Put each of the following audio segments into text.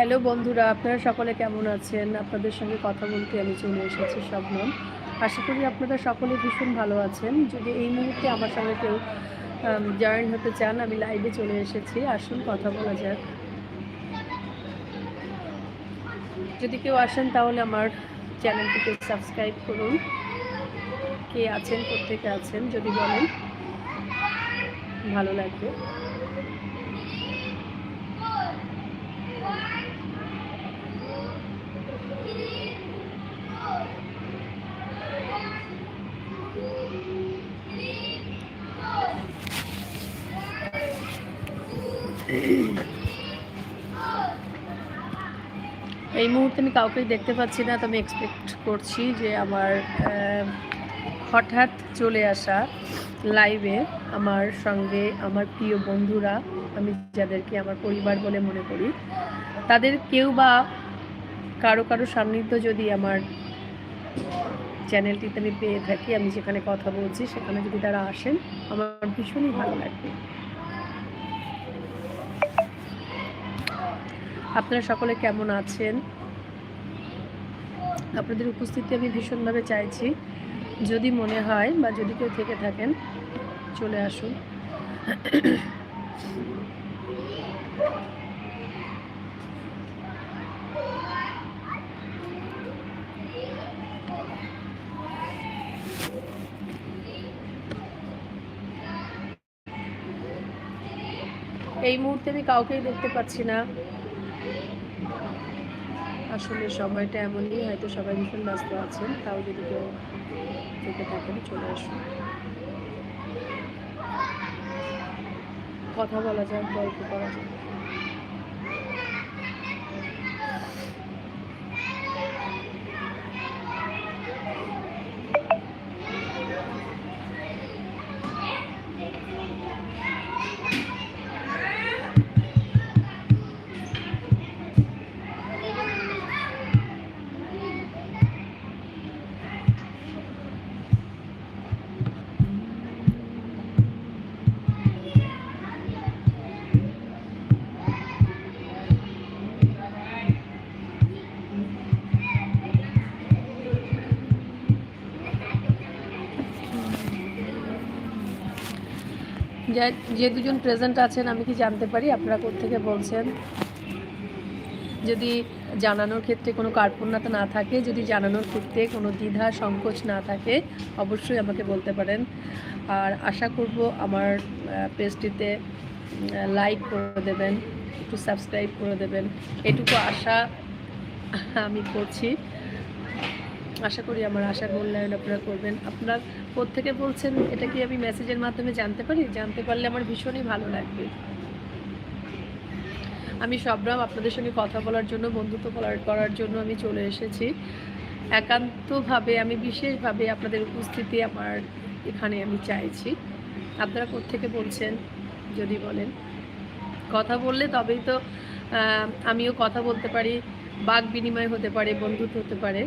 Hello বন্ধুরা, আপনারা সকলে কেমন আছেন? আপনাদের সঙ্গে কথা বলতে আমি চলে এসেছি শবনম। আশা করি আপনারা সকলে ভীষণ ভালো আছেন। যদি এই মুহূর্তে আমার সঙ্গে কেউ জয়েন হতে চান, আমি লাইভে চলে এসেছি। আসুন, কথা বলা যাক। যদি কেউ আসেন, তাহলে আমার চ্যানেলটিকে সাবস্ক্রাইব করুন। কে আছেন কোথেকে আছেন, যদি বলেন, ভালো লাগবে। এই মুহূর্তে আমি কাউকেই দেখতে পাচ্ছি না তো আমি এক্সপেক্ট করছি যে আমার হঠাৎ চলে আসা লাইভে আমার সঙ্গে আমার প্রিয় বন্ধুরা, আমি যাদেরকে আমার পরিবার বলে মনে করি, তাদের কেউ বা কারও কারও সান্নিধ্য যদি আমার চ্যানেলটিতে আমি পেয়ে থাকি, আমি যেখানে কথা বলছি, সেখানে যদি তারা আসেন, আমার ভীষণই ভালো লাগবে। আপনারা সকলে কেমন আছেন? আপনাদের উপস্থিতি আমি ভীষণভাবে চাইছি। যদি মনে হয় বা যদি কেউ থেকে থাকেন, চলে আসুন। এই মুহূর্তে আমি কাউকেই দেখতে পাচ্ছি না। আসলে সময়টা এমনই, হয়তো সবাই ভীষণ ব্যস্ত আছেন, তাও যদি কেউ থেকে থাকেন, চলে আসুন। কথা বলা যাক, গল্প করা যাক। যে- দুজন প্রেজেন্ট আছেন, আমি কি জানতে পারি আপনারা কোত্থেকে বলছেন? যদি জানানোর ক্ষেত্রে কোনো কার্পণ্যতা না থাকে, যদি জানানোর ক্ষেত্রে কোনো দ্বিধা, সংকোচ না থাকে, অবশ্যই আমাকে বলতে পারেন। আর আশা করব আমার পেজটিতে লাইক করে দেবেন, একটু সাবস্ক্রাইব করে দেবেন। এটুকু আশা আমি করছি। আশা করি আমার আশার মূল্যায়ন আপনারা করবেন। আপনার কোত্থেকে বলছেন, এটা কি আমি মেসেজের মাধ্যমে জানতে পারি? জানতে পারলে আমার ভীষণই ভালো লাগবে। আমি সবরাম আপনাদের সঙ্গে কথা বলার জন্য, বন্ধুত্ব করার জন্য আমি চলে এসেছি। একান্তভাবে, আমি বিশেষভাবে আপনাদের উপস্থিতি আমার এখানে আমি চাইছি। আপনারা কোত্থেকে বলছেন, যদি বলেন। কথা বললে তবেই তো আমিও কথা বলতে পারি, বাক বিনিময় হতে পারে, বন্ধুত্ব হতে পারে।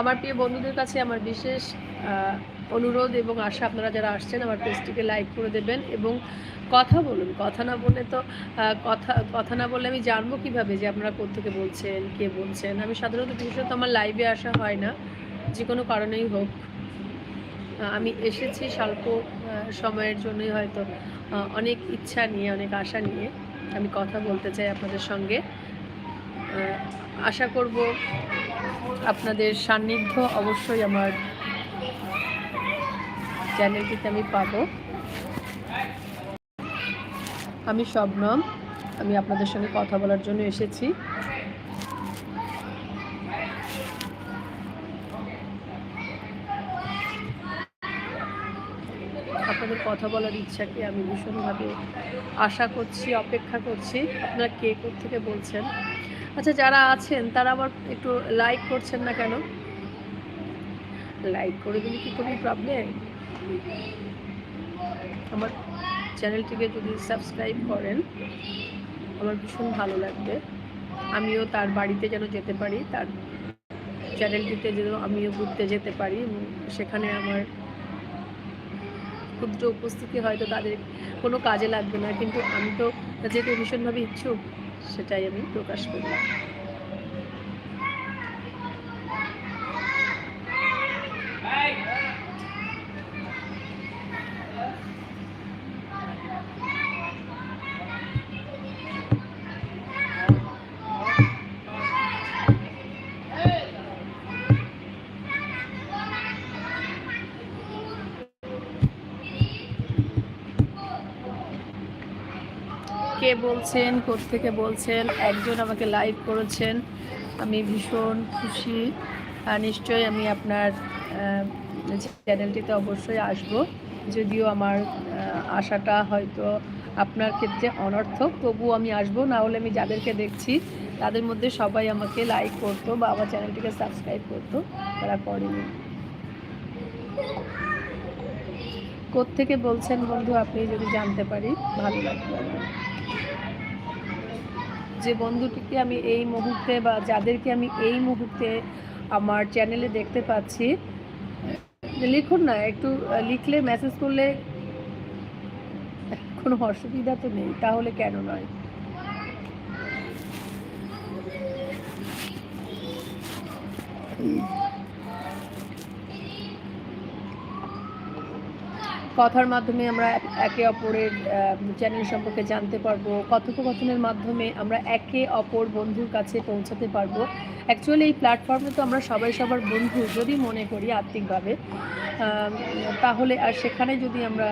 আমার প্রিয় বন্ধুদের কাছে আমার বিশেষ অনুরোধ এবং আশা আপনারা যারা আসছেন আমার পেজটিকে লাইক করে দেবেন এবং কথা বলুন। কথা না বলে তো কথা কথা না বললে আমি জানব কীভাবে যে আপনারা কোথেকে বলছেন, কে বলছেন? আমি সাধারণত বিশেষত আমার লাইভে আসা হয় না। যে কোনো কারণেই হোক আমি এসেছি স্বল্প সময়ের জন্যই হয়তো অনেক ইচ্ছা নিয়ে, অনেক আশা নিয়ে আমি কথা বলতে চাই আপনাদের সঙ্গে। আশা করব আপনাদের সান্নিধ্য অবশ্যই আমার চ্যানেলটিতে আমি পাব। আমি শবনম, আমি আপনাদের সঙ্গে কথা বলার জন্য এসেছি। আপনাদের কথা বলার ইচ্ছাকে আমি ভীষণভাবে আশা করছি, অপেক্ষা করছি। আপনারা কে থেকে বলছেন? আচ্ছা যারা আছেন, তারা আবার একটু লাইক করছেন না কেন? লাইক করে দিলে কি কোনো প্রবলেম আমার চ্যানেলটিকে যদি সাবস্ক্রাইব করেন, আমার ভীষণ ভালো লাগবে। আমিও তার বাড়িতে যেন যেতে পারি, তার চ্যানেলটিতে যেন আমিও ঘুরতে যেতে পারি সেখানে আমার ক্ষুদ্র উপস্থিতি হয়তো তাদের কোনো কাজে লাগবে না, কিন্তু আমি তো যেহেতু ভীষণভাবে ইচ্ছুক, সেটাই আমি প্রকাশ করলাম। বলছেন থেকে বলছেন, একজন আমাকে লাইভ করেছেন। আমি ভীষণ খুশি। নিশ্চয়ই আমি আপনার চ্যানেলটিতে অবশ্যই আসব। যদিও আমার আশাটা হয়তো আপনার ক্ষেত্রে অনর্থক, তবুও আমি আসব। না হলে আমি যাদেরকে দেখছি, তাদের মধ্যে সবাই আমাকে লাইক করতো বা আমার চ্যানেলটিকে সাবস্ক্রাইব করতো। তারা করেনি। কোত্থেকে বলছেন বন্ধু, আপনি যদি জানতে পারি, ভালো লাগবে আমার। যে বন্ধুটিকে আমি এই মুহূর্তে বা যাদেরকে আমি এই মুহূর্তে আমার চ্যানেলে দেখতে পাচ্ছি, লিখুন না, একটু লিখলে মেসেজ করলে কোনো অসুবিধা তো নেই, তাহলে কেন নয়? কথার মাধ্যমে আমরা একে অপরের চ্যানেল সম্পর্কে জানতে পারব, কথোপকথনের মাধ্যমে আমরা একে অপর বন্ধুর কাছে পৌঁছাতে পারব। অ্যাকচুয়ালি এই প্ল্যাটফর্মে তো আমরা সবাই সবার বন্ধু, যদি মনে করি আর্থিকভাবে তাহলে আর সেখানে যদি আমরা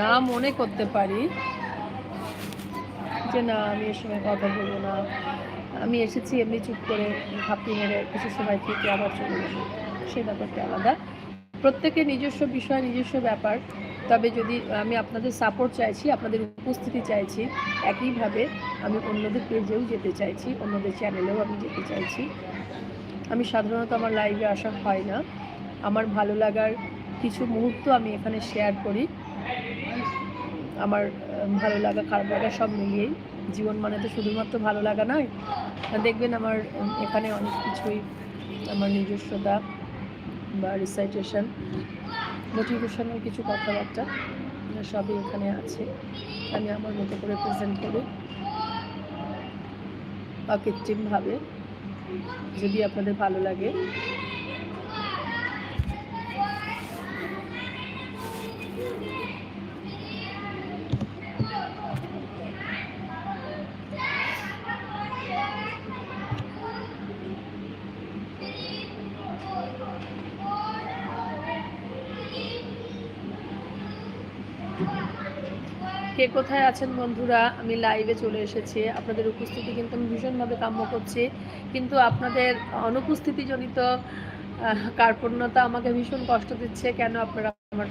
না মনে করতে পারি, যে না, আমি এর সময় কথা বলব না, আমি এসেছি, এমনি চুপ করে ঘাপটি মেরে কিছু সময় থেকে আবার চলে যাব সে ব্যাপারটা আলাদা। প্রত্যেকের নিজস্ব বিষয়, নিজস্ব ব্যাপার। তবে যদি আমি আপনাদের সাপোর্ট চাইছি, আপনাদের উপস্থিতি চাইছি, একইভাবে আমি অন্যদের পেজেও যেতে চাইছি, অন্যদের চ্যানেলেও আমি যেতে চাইছি। আমি সাধারণত আমার লাইভে আসা হয় না। আমার ভালো লাগার কিছু মুহূর্ত আমি এখানে শেয়ার করি। আমার ভালো লাগা, খারাপ লাগা সব মিলিয়েই। জীবন মানে তো শুধুমাত্র ভালো লাগা নয়। দেখবেন আমার, এখানে অনেক কিছুই, আমার নিজস্বতা। বা রিসাইটেশন মোটিভেশনাল কিছু কথাবার্তা সবই এখানে আছে। আমি আমার মতো করে প্রেজেন্ট করি। কৃত্রিমভাবে যদি আপনাদের ভালো লাগে। কে কোথায় আছেন বন্ধুরা? আমি লাইভে চলে এসেছি। আপনাদের উপস্থিতি কিন্তু আমি ভীষণভাবে কাম্য করছি। কিন্তু আপনাদের অনুপস্থিতিজনিত কার্পণ্যতা আমাকে ভীষণ কষ্ট দিচ্ছে। কেন আপনারা আমার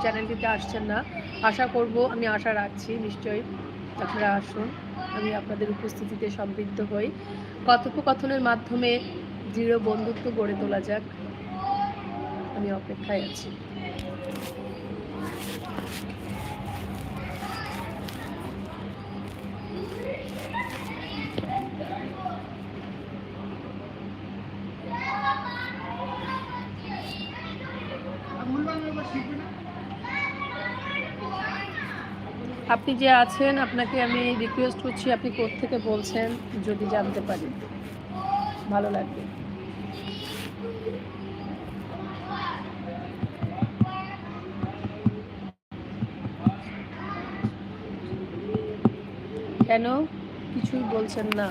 চ্যানেলটিতে আসছেন না? আশা করব, আমি আশা রাখছি, নিশ্চয়ই আপনারা আসুন। আমি আপনাদের উপস্থিতিতে সমৃদ্ধ হই। কথোপকথনের মাধ্যমে দৃঢ় বন্ধুত্ব গড়ে তোলা যাক। আমি অপেক্ষায় আছি। আপনি যে আছেন, আপনাকে আমি রিকোয়েস্ট করছি, আপনি থেকে বলছেন, যদি জানতে পারি। ভালো লাগবে। কেন? কিছুই বলছেন না।